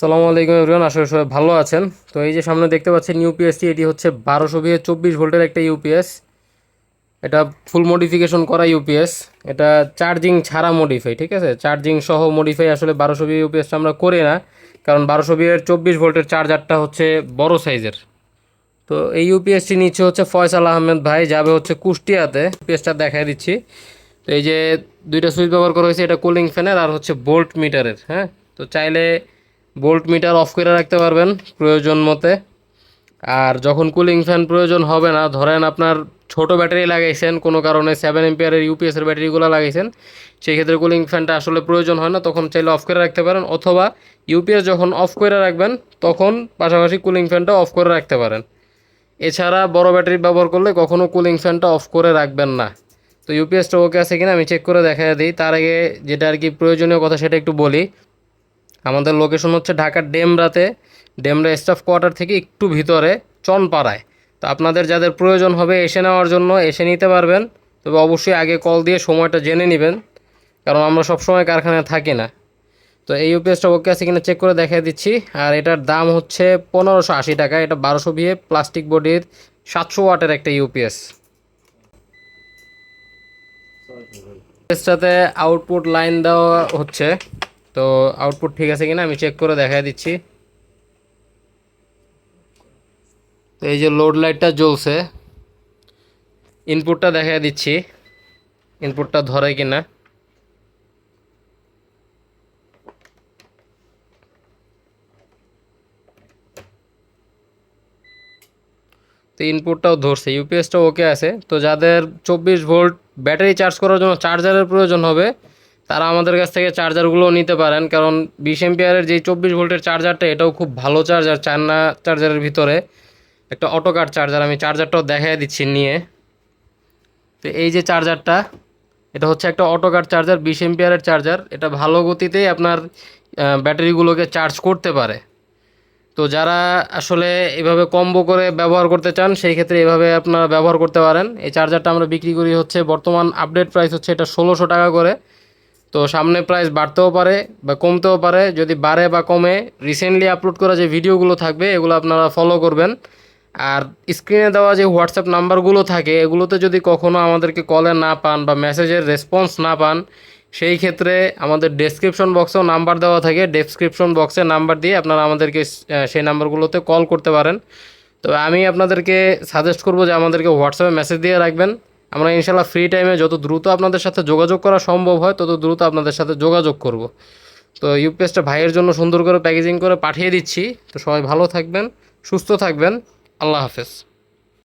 সালামু আলাইকুম এভরিওয়ান আসলে সবাই ভালো আছেন। তো এই যে সামনে দেখতে পাচ্ছেন ইউপিএসটি এটি হচ্ছে বারোশো বিয়ে চব্বিশ ভোল্টের একটা ইউপিএস এটা ফুল মডিফিকেশন করা ইউপিএস এটা চার্জিং ছাড়া মডিফাই ঠিক আছে? চার্জিং সহ মডিফাই আসলে বারোশো বিয়ে ইউপিএসটা আমরা করি না, কারণ বারোশো বিয়ের চব্বিশ ভোল্টের চার্জারটা হচ্ছে বড় সাইজের তো এই ইউপিএসটি নিচ্ছে হচ্ছে ফয়সাল আহমেদ ভাই, যাবে হচ্ছে কুষ্টিয়াতে। ইউপিএসটা দেখাই দিচ্ছি। তো এই যে দুইটা সুইচ ব্যবহার করা হয়েছে, এটা কুলিং ফ্যানের আর হচ্ছে বোল্ট মিটারের হ্যাঁ? তো চাইলে বোল্ট মিটার অফ করে রাখতে পারবেন প্রয়োজন মতে। আর যখন কুলিং ফ্যান প্রয়োজন হবে না, ধরেন আপনার ছোট ব্যাটারি লাগাইছেন, কোনো কারণে সেভেন এম্পিয়ারের ইউপিএসের ব্যাটারিগুলো লাগাইছেন, সেই ক্ষেত্রে কুলিং ফ্যানটা আসলে প্রয়োজন হয় না, তখন চাইলে অফ করে রাখতে পারেন। অথবা ইউপিএস যখন অফ করে রাখবেন, তখন পাশাপাশি কুলিং ফ্যানটা অফ করে রাখতে পারেন। এছাড়া বড় ব্যাটারি ব্যবহার করলে কখনও কুলিং ফ্যানটা অফ করে রাখবেন না। তো ইউপিএসটা ওকে আছে কিনা আমি চেক করে দেখা দিই। তার আগে যেটা আর কি প্রয়োজনীয় কথা সেটা একটু বলি। আমাদের লোকেশন হচ্ছে ঢাকার ডেমরাতে। ডেমরা স্টাফ কোয়ার্টার থেকে একটু ভিতরে, চনপাড়ায়। তো আপনাদের যাদের প্রয়োজন হবে এসে নেওয়ার জন্য, এসে নিতে পারবেন। তবে অবশ্যই আগে কল দিয়ে সময়টা জেনে নেবেন, কারণ আমরা সবসময় কারখানায় থাকি না। তো এই ইউপিএসটা ওকে আছে কিনা চেক করে দেখিয়ে দিচ্ছি। আর এটার দাম হচ্ছে পনেরোশো আশি টাকা, এটা বারোশো বিয়ে প্লাস্টিক বডির সাতশো ওয়াটের একটা ইউপিএস ইউপিএসটাতে আউটপুট লাইন দেওয়া হচ্ছে। তো আউটপুট ঠিক আছে কিনা আমি চেক করে দেখাই দিচ্ছি। তো এই যে লোড লাইটটা জ্বলছে ইনপুটটা দেখাই দিচ্ছি ইনপুটটা ধরে কিনা। তো ইনপুটটাও ধরছে ইউপিএসটা ওকে আছে। তো যাদের চব্বিশ ভোল্ট ব্যাটারি চার্জ করার জন্য চার্জারের প্রয়োজন হবে তারা আমাদের কাছ থেকে চার্জারগুলো নিতে পারেন, কারণ বিশ এম্পিয়ারের যে চব্বিশ ভোল্টের চার্জারটা, এটাও খুব ভালো চার্জার, চায়না চার্জারের ভিতরে। একটা অটো কাট চার্জার, আমি চার্জারটাও দেখাই দিচ্ছি নিয়ে। তো এই যে চার্জারটা, এটা হচ্ছে একটা অটো কাট চার্জার, বিশ এম্পিয়ারের চার্জার। এটা ভালো গতিতেই আপনার ব্যাটারিগুলোকে চার্জ করতে পারে। তো যারা আসলে এভাবে কম্বো করে ব্যবহার করতে চান, সেই ক্ষেত্রে এভাবে আপনারা ব্যবহার করতে পারেন। এই চার্জারটা আমরা বিক্রি করি হচ্ছে, বর্তমান আপডেট প্রাইস হচ্ছে এটা ষোলোশো টাকা করে। তো সামনে প্রাইস বাড়তেও পারে বা কমতেও পারে। যদি বাড়ে বা কমে রিসেন্টলি আপলোড করা যে ভিডিওগুলো থাকবে, এগুলো আপনারা ফলো করবেন। আর স্ক্রিনে দেওয়া যে হোয়াটসঅ্যাপ নাম্বারগুলো থাকে, এগুলোতে যদি কখনও আমাদেরকে কলে না পান বা মেসেজের রেসপন্স না পান, সেই ক্ষেত্রে আমাদের ডেসক্রিপশন বক্সেও নাম্বার দেওয়া থাকে। ডেসক্রিপশন বক্সে নাম্বার দিয়ে আপনারা আমাদেরকে সেই নাম্বারগুলোতে কল করতে পারেন। তো আমি আপনাদেরকে সাজেস্ট করব যে আমাদেরকে হোয়াটসঅ্যাপে মেসেজ দিয়ে রাখবেন। আমরা ইনশাল্লাহ ফ্রি টাইমে যত দ্রুত আপনাদের সাথে যোগাযোগ করা সম্ভব হয়, তত দ্রুত আপনাদের সাথে যোগাযোগ করব। তো ইউপিএসটা ভাইয়ের জন্য সুন্দর করে প্যাকেজিং করে পাঠিয়ে দিচ্ছি। তো সবাই ভালো থাকবেন, সুস্থ থাকবেন। আল্লাহ হাফেজ।